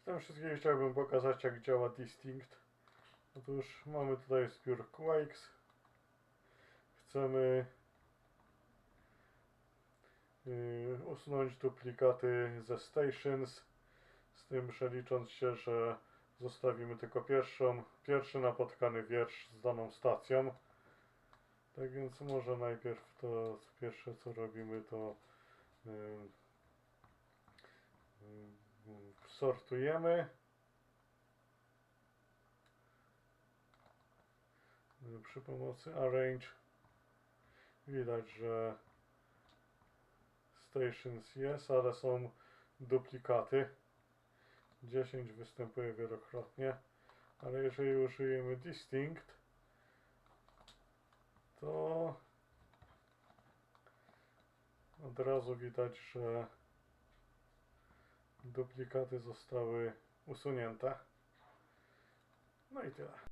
W tym wszystkim chciałbym pokazać jak działa Distinct. Otóż mamy tutaj zbiór Quakes. Chcemy yy, usunąć duplikaty ze Stations. Z tym, że licząc się, że zostawimy tylko pierwszą, pierwszy napotkany wiersz z daną stacją. Tak więc może najpierw to pierwsze co robimy to yy, sortujemy. Przy pomocy arrange widać, że stations jest, ale są duplikaty. 10 występuje wielokrotnie, ale jeżeli użyjemy distinct, to od razu widać, że duplikaty zostały usunięte. No i tyle.